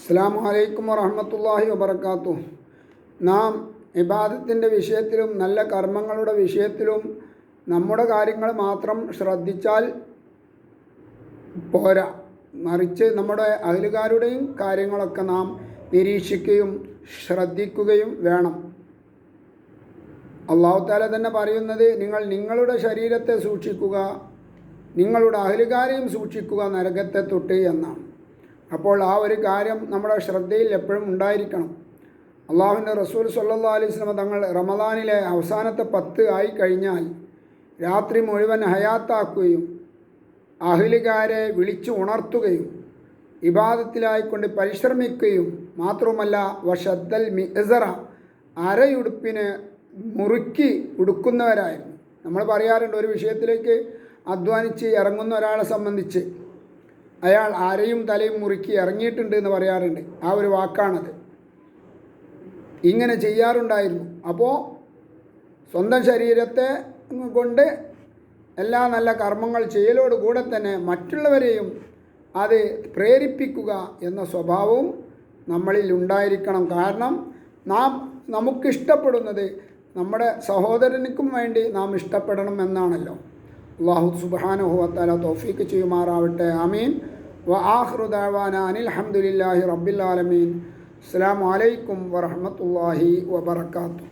അസ്സാം വലൈക്കും വറഹമത്തല്ലാഹി വബർക്കാത്തു നാം ഇബാദത്തിന്റെ വിഷയത്തിലും നല്ല കർമ്മങ്ങളുടെ വിഷയത്തിലും നമ്മുടെ കാര്യങ്ങൾ മാത്രം ശ്രദ്ധിച്ചാൽ പോരാ. മറിച്ച് നമ്മുടെ അയലുകാരുടെയും കാര്യങ്ങളൊക്കെ നാം നിരീക്ഷിക്കുകയും ശ്രദ്ധിക്കുകയും വേണം. അള്ളാഹു താല തന്നെ പറയുന്നത് നിങ്ങൾ നിങ്ങളുടെ ശരീരത്തെ സൂക്ഷിക്കുക നിങ്ങളുടെ അഹലുകാരെയും സൂക്ഷിക്കുക നരകത്തെ തൊട്ട് എന്നാണ്. അപ്പോൾ ആ ഒരു കാര്യം നമ്മുടെ ശ്രദ്ധയിൽ എപ്പോഴും ഉണ്ടായിരിക്കണം. അള്ളാഹുവിന്റെ റസൂൽ സല്ലാ അലൈഹി സ്വലമ തങ്ങൾ റമദാനിലെ അവസാനത്തെ പത്ത് ആയി കഴിഞ്ഞാൽ രാത്രി മുഴുവൻ ഹയാത്താക്കുകയും അഹിലുകാരെ വിളിച്ചു ഉണർത്തുകയും ഇബാദത്തിലായിക്കൊണ്ട് പരിശ്രമിക്കുകയും മാത്രവുമല്ല വഷദ്ദൽ മിസറ അരയുടുപ്പിന് മുറുക്കി ഉടുക്കുന്നവരായിരുന്നു. നമ്മൾ പറയാറുണ്ട് ഒരു വിഷയത്തിലേക്ക് അധ്വാനിച്ച് ഇറങ്ങുന്ന ഒരാളെ സംബന്ധിച്ച്. അയാൾ ആരെയും തലയും മുറുക്കി ഇറങ്ങിയിട്ടുണ്ട് എന്ന് പറയാറുണ്ട്. ആ ഒരു വാക്കാണത്. ഇങ്ങനെ ചെയ്യാറുണ്ടായിരുന്നു. അപ്പോൾ സ്വന്തം ശരീരത്തെ കൊണ്ട് എല്ലാ നല്ല കർമ്മങ്ങൾ ചെയ്യലോട് ചെയ്യലോടുകൂടെ തന്നെ മറ്റുള്ളവരെയും അത് പ്രേരിപ്പിക്കുക എന്ന സ്വഭാവവും നമ്മളിൽ ഉണ്ടായിരിക്കണം. കാരണം നാം നമുക്കിഷ്ടപ്പെടുന്നത് നമ്മുടെ സഹോദരനിക്കും വേണ്ടി നാം ഇഷ്ടപ്പെടണം എന്നാണല്ലോ. അള്ളാഹു സുബാനുഹുവത്താല തോഫീക്ക് ചെയ്യുമാറാവട്ടെ അമീൻ വ ആഹ്റുദാവാന അനിൽ അഹമ്മദില്ലാഹി റബ്ബിൽ ആലമീൻ അസ്സാം വലൈക്കും വറഹമത്തല്ലാഹി വബർക്കാത്തു